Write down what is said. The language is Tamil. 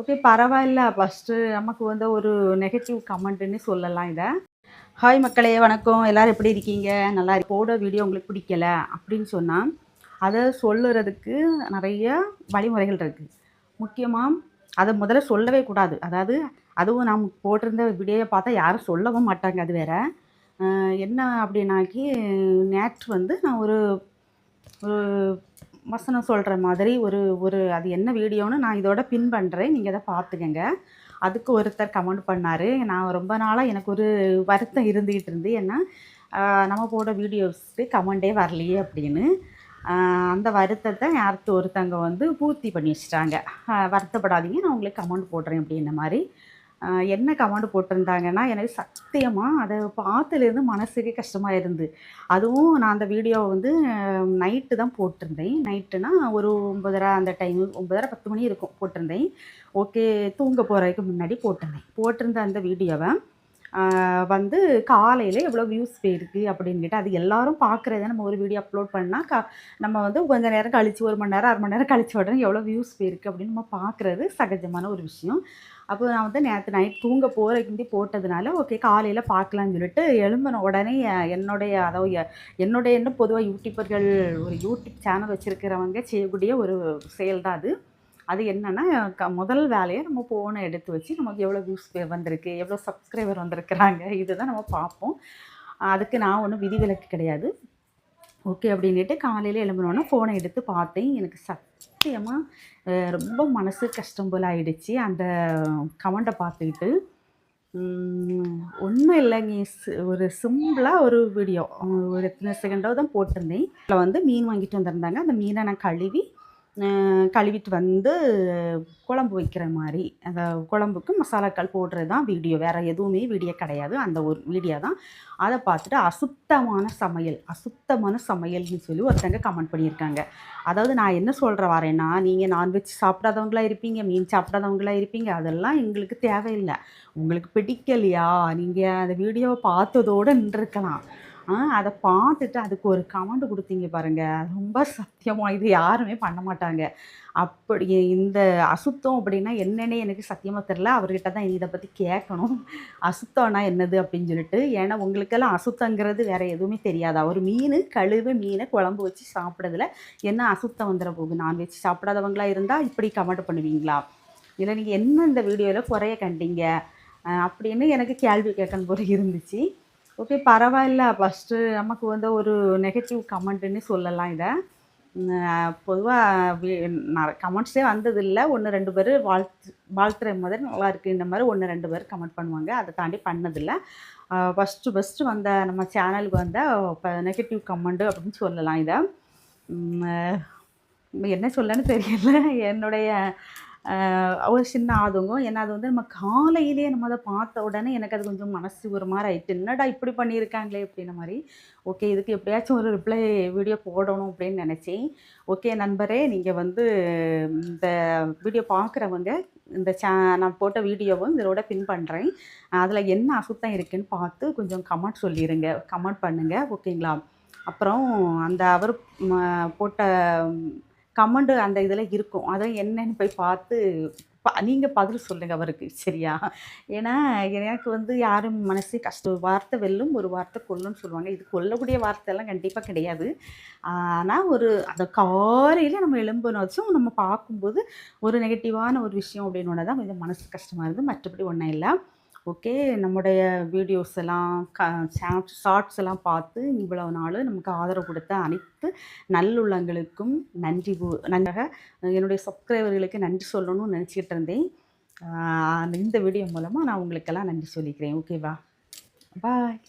ஓகே பரவாயில்ல. ஃபஸ்ட்டு நமக்கு வந்து ஒரு நெகட்டிவ் கமெண்ட்டுன்னு சொல்லலாம் இதை. ஹாய் மக்களே வணக்கம். எல்லோரும் எப்படி இருக்கீங்க? நல்லா போட வீடியோ உங்களுக்கு பிடிக்கல அப்படின்னு சொன்னால் அதை சொல்லுறதுக்கு நிறைய வழிமுறைகள் இருக்குது முக்கியமாக அதை முதல்ல சொல்லவே கூடாது. அதாவது அதுவும் நாம் போட்டிருந்த வீடியோவை பார்த்தா யாரும் சொல்லவும் மாட்டாங்க அது வேறு. என்ன அப்படின்னாக்கி நேற்று வந்து நான் ஒரு வசனம் சொல்கிற மாதிரி ஒரு ஒரு அது என்ன வீடியோன்னு நான் இதோட பின் பண்ணுறேன் நீங்கள் அதை பார்த்துக்கங்க அதுக்கு ஒருத்தர் கமெண்ட் பண்ணார். நான் ரொம்ப நாளாக எனக்கு ஒரு வருத்தம் இருந்துக்கிட்டு இருந்து ஏன்னா நம்ம போட வீடியோஸ்க்கு கமெண்டே வரலையே அப்படின்னு. அந்த வருத்தத்தை யார்த்து ஒருத்தங்க வந்து பூர்த்தி பண்ணி வச்சிட்டாங்க. வருத்தப்படாதீங்க நான் உங்களுக்கு கமெண்ட் போடுறேன் அப்படின்ன மாதிரி. என்ன கமெண்ட் போட்டிருந்தாங்கன்னா எனக்கு சத்தியமாக அதை பார்த்துலேருந்து மனசுக்கு கஷ்டமாக இருந்து அதுவும் நான் அந்த வீடியோவை வந்து நைட்டு தான் போட்டிருந்தேன். நைட்டுனா ஒரு ஒம்பதரை அந்த டைம் ஒம்பதரை பத்து மணி இருக்கும் போட்டிருந்தேன். ஓகே தூங்க போகிறதுக்கு முன்னாடி போட்டிருந்தேன். போட்டிருந்த அந்த வீடியோவை வந்து காலையில் எவ்வளோ வியூஸ் போயிருக்கு அப்படின்னு கேட்டு அது எல்லாரும் பார்க்குறத நம்ம ஒரு வீடியோ அப்லோட் பண்ணால் க நம்ம வந்து கொஞ்ச நேரம் கழித்து ஒரு மணி நேரம் அரை மணி நேரம் கழித்து உடனே எவ்வளோ வியூஸ் போயிருக்கு அப்படின்னு நம்ம பார்க்குறது சகஜமான ஒரு விஷயம். அப்போ நான் வந்து நேற்று நைட் தூங்க போகிறக்கிண்டி போட்டதுனால ஓகே காலையில் பார்க்கலான்னு சொல்லிட்டு எழும்பின உடனே என்னுடைய அதாவது என்னுடைய இன்னும் பொதுவாக யூடியூபர்கள் ஒரு யூடியூப் சேனல் வச்சுருக்கிறவங்க செய்யக்கூடிய ஒரு செயல் தான் அது. அது என்னென்னா க முதல் வேலையை நம்ம ஃபோனை எடுத்து வச்சு நமக்கு எவ்வளோ வியூஸ் வந்திருக்கு எவ்வளோ சப்ஸ்கிரைபர் வந்திருக்கிறாங்க இதுதான் நம்ம பார்ப்போம். அதுக்கு நான் ஒன்றும் விதிவிலக்கு கிடையாது. ஓகே அப்படின்ட்டு காலையில் எழும்பினோன்னே ஃபோனை எடுத்து பார்த்தேன். எனக்கு சத்தியமாக ரொம்ப மனசு கஷ்டம் போல் ஆயிடுச்சு. அந்த கமெண்ட்டை பார்த்துக்கிட்டு ஒன்றும் இல்லைங்க. சி- ஒரு சிம்பிளாக ஒரு வீடியோ ஒரு எத்தனை செகண்டோ தான் போட்டிருந்தேன். அதில் வந்து மீன் வாங்கிட்டு வந்திருந்தாங்க. அந்த மீனை நான் கழுவி கழுவிட்டு வந்து குழம்பு வைக்கிற மாதிரி. அந்த குழம்புக்கு மசாலாக்கள் போடுறது தான் வீடியோ. வேறு எதுவுமே வீடியோ கிடையாது. அந்த ஒரு வீடியோ தான். அதை பார்த்துட்டு அசுத்தமான சமையல் அசுத்தமான சமையல்னு சொல்லி ஒருத்தங்க கமெண்ட் பண்ணியிருக்காங்க. அதாவது நான் என்ன சொல்கிற வரேன்னா நீங்கள் நான்வெஜ் சாப்பிடாதவங்களா இருப்பீங்க மீன் சாப்பிடாதவங்களா இருப்பீங்க அதெல்லாம் எங்களுக்கு தேவையில்லை. உங்களுக்கு பிடிக்கலையா? நீங்கள் அந்த வீடியோவை பார்த்ததோடு நின்றுருக்கலாம். அதை பார்த்துட்டு அதுக்கு ஒரு கமெண்ட் கொடுத்தீங்க பாருங்க. ரொம்ப சத்தியமாக இது யாருமே பண்ண மாட்டாங்க. அப்படி இந்த அசுத்தம் அப்படின்னா என்னன்னே எனக்கு சத்தியமாக தெரில அவர்கிட்ட தான் இதை பற்றி கேட்கணும். அசுத்தம்னா என்னது அப்படின்னு சொல்லிட்டு ஏன்னா உங்களுக்கெல்லாம் அசுத்தங்கிறது வேற எதுவுமே தெரியாதா. ஒரு மீன் கழுவு மீனை குழம்பு வச்சு சாப்பிட்றதுல என்ன அசுத்தம் வந்துட போகுது? நான்வெஜ் சாப்பிடாதவங்களா இருந்தால் இப்படி கமெண்ட் பண்ணுவீங்களா? இல்லை நீங்கள் என்ன இந்த வீடியோவில் குறைய கண்டீங்க? அப்படின்னு எனக்கு கேள்வி கேட்கணும் போல இருந்துச்சு. ஓகே பரவாயில்ல. ஃபஸ்ட்டு நமக்கு வந்து ஒரு நெகட்டிவ் கமெண்ட்டுன்னு சொல்லலாம் இதை. பொதுவாக கமெண்ட்ஸே வந்ததில்லை. ஒன்று ரெண்டு பேர் வாழ்த்து வாழ்த்துற மாதிரி நல்லா இருக்குது இந்த மாதிரி ஒன்று ரெண்டு பேர் கமெண்ட் பண்ணுவாங்க. அதை தாண்டி பண்ணதில்லை. ஃபஸ்ட்டு ஃபஸ்ட்டு வந்த நம்ம சேனலுக்கு வந்த இப்போ நெகட்டிவ் கமெண்ட்டு அப்படின்னு சொல்லலாம் இதை. என்ன சொல்லன்னு தெரியல. என்னுடைய ஒரு சின்ன ஆதங்கம். ஏன்னா அது வந்து நம்ம காலையிலேயே நம்ம அதை பார்த்த உடனே எனக்கு அது கொஞ்சம் மனசு ஒரு மாதிரி ஆயிட்டு என்னடா இப்படி பண்ணியிருக்காங்களே? அப்படின்ன மாதிரி ஓகே இதுக்கு எப்படியாச்சும் ஒரு ரிப்ளை வீடியோ போடணும் அப்படின்னு நினச்சேன். ஓகே நண்பரே நீங்கள் வந்து இந்த வீடியோ பார்க்குறவங்க இந்த சே நான் போட்ட வீடியோவும் இதோட பின் பண்ணுறேன் அதில் என்ன அசுத்தம் இருக்குன்னு பார்த்து கொஞ்சம் கமெண்ட் சொல்லிடுங்க கமெண்ட் பண்ணுங்கள் ஓகேங்களா? அப்புறம் அந்த அவர் போட்ட கமெண்ட் அந்த இதில் இருக்கும். அதை என்னன்னு போய் பார்த்து நீங்கள் பதில் சொல்லுங்கள் அவருக்கு சரியா? ஏன்னா எனக்கு வந்து யாரும் மனசு கஷ்ட வார்த்தை வெல்லும் ஒரு வார்த்தை கொல்லுன்னு சொல்லுவாங்க. இது கொல்லக்கூடிய வார்த்தையெல்லாம் கண்டிப்பாக கிடையாது. ஆனால் ஒரு அந்த காலையில் நம்ம எழும்புனாச்சும் நம்ம பார்க்கும்போது ஒரு நெகட்டிவான ஒரு விஷயம் அப்படின்னு தான் கொஞ்சம் மனசு கஷ்டமாக இருக்குது மற்றபடி ஒன்றும் இல்லை. ஓகே நம்முடைய வீடியோஸ் எல்லாம் க ஷார்ட்ஸ் எல்லாம் பார்த்து இவ்வளவு நாள் நமக்கு ஆதரவு கொடுத்த அனைத்து நல்லுள்ளங்களுக்கும் நன்றி நன்றாக என்னுடைய சப்ஸ்கிரைபர்களுக்கு நன்றி சொல்லணும்னு நினச்சிக்கிட்டு இருந்தேன். இந்த வீடியோ மூலமாக நான் உங்களுக்கெல்லாம் நன்றி சொல்லிக்கிறேன். ஓகேவா? பாய்.